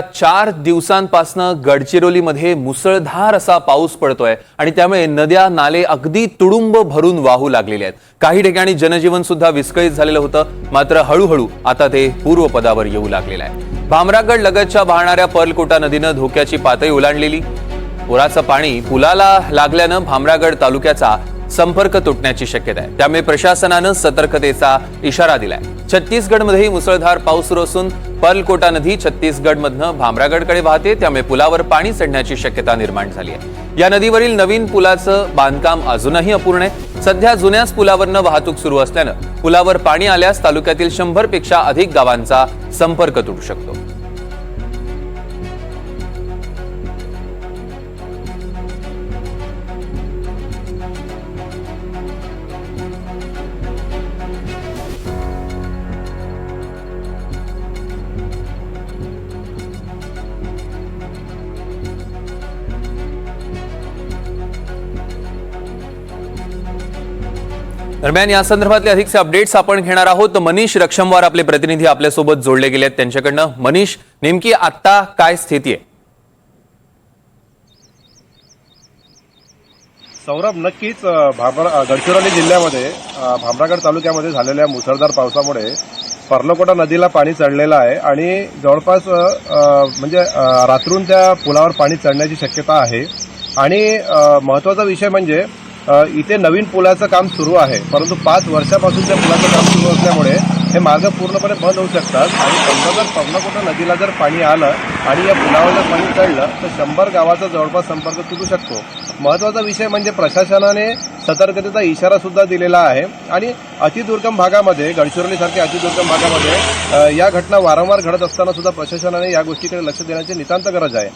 चार दिवसांपासनं गडचिरोलीमध्ये मुसळधार असा पाऊस पडतोय आणि त्यामुळे नद्या नाले अगदी तुडुंब भरून वाहू लागलेले आहेत. काही ठिकाणी जनजीवन सुद्धा विस्कळीत झालेलं होतं. मात्र हळूहळू आता ते पूर्वपदावर येऊ लागलेलं आहे. भामरागड लगतच्या वाहणाऱ्या पर्लकोटा नदीनं धोक्याची पातळी ओलांडलेली. पुराचं पाणी पुलाला लागल्यानं भामरागड तालुक्याचा संपर्क तुटण्याची शक्यता आहे. त्यामुळे प्रशासनानं सतर्कतेचा इशारा दिलाय. छत्तीसगडमध्येही मुसळधार पाऊस सुरू असून पर्लकोटा नदी छत्तीसगडमधनं भामरागडकडे वाहते. त्यामुळे पुलावर पाणी चढण्याची शक्यता निर्माण झाली आहे. या नदीवरील नवीन पुलाचं बांधकाम अजूनही अपूर्ण आहे. सध्या जुन्याच पुलावरनं वाहतूक सुरू असल्यानं पुलावर पाणी आल्यास तालुक्यातील शंभरपेक्षा अधिक गावांचा संपर्क तुटू शकतो. दरम्यान या संदर्भातले अधिकचे अपडेट्स आपण घेणार आहोत. मनीष रक्षमवार आपले प्रतिनिधी आपल्यासोबत जोडले गेले आहेत त्यांच्याकडनं मनीष नेमकी आत्ता काय स्थिती आहे? सौरभ नक्कीच भाबरा गडचिरोली जिल्ह्यामध्ये भामरागड तालुक्यामध्ये झालेल्या मुसळधार पावसामुळे पर्लकोटा नदीला पाणी चढलेलं आहे आणि जवळपास म्हणजे रात्रून त्या पुलावर पाणी चढण्याची शक्यता आहे. आणि महत्त्वाचा महत्त्वाचा विषय म्हणजे इथे नवीन पुलाचं काम सुरू आहे. परंतु पाच वर्षापासून त्या पुलाचं काम सुरू असल्यामुळे हे मार्ग पूर्णपणे बंद होऊ शकतात आणि समजा जर पर्णकोटा नदीला जर पाणी आलं आणि या पुलावर जर पाणी चढलं तर शंभर गावाचा जवळपास संपर्क तुटू शकतो. महत्त्वाचा विषय म्हणजे प्रशासनाने सतर्कतेचा इशारा सुद्धा दिलेला आहे. आणि अतिदुर्गम भागामध्ये गडचिरोलीसारख्या अतिदुर्गम भागामध्ये या घटना वारंवार घडत असताना सुद्धा प्रशासनाने या गोष्टीकडे लक्ष देण्याची नितांत गरज आहे.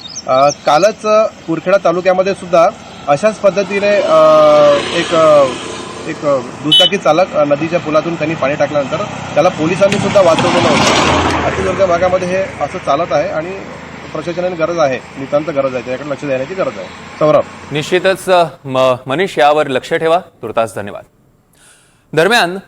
कालच कुरखेडा तालुक्यामध्ये सुद्धा अशाच पद्धतीने एक एक दुचाकी चालक नदीच्या पुलातून त्यांनी पाणी टाकल्यानंतर त्याला पोलिसांनी सुद्धा वाचवलेलं होतं. अतिदुर्ग भागामध्ये हे असं चालत आहे आणि प्रशासनाने गरज आहे. नितांत गरज आहे. त्याकडे लक्ष देण्याची गरज आहे. सौरभ. निश्चितच म- मनीष यावर लक्ष ठेवा. तुर्तास धन्यवाद. दरम्यान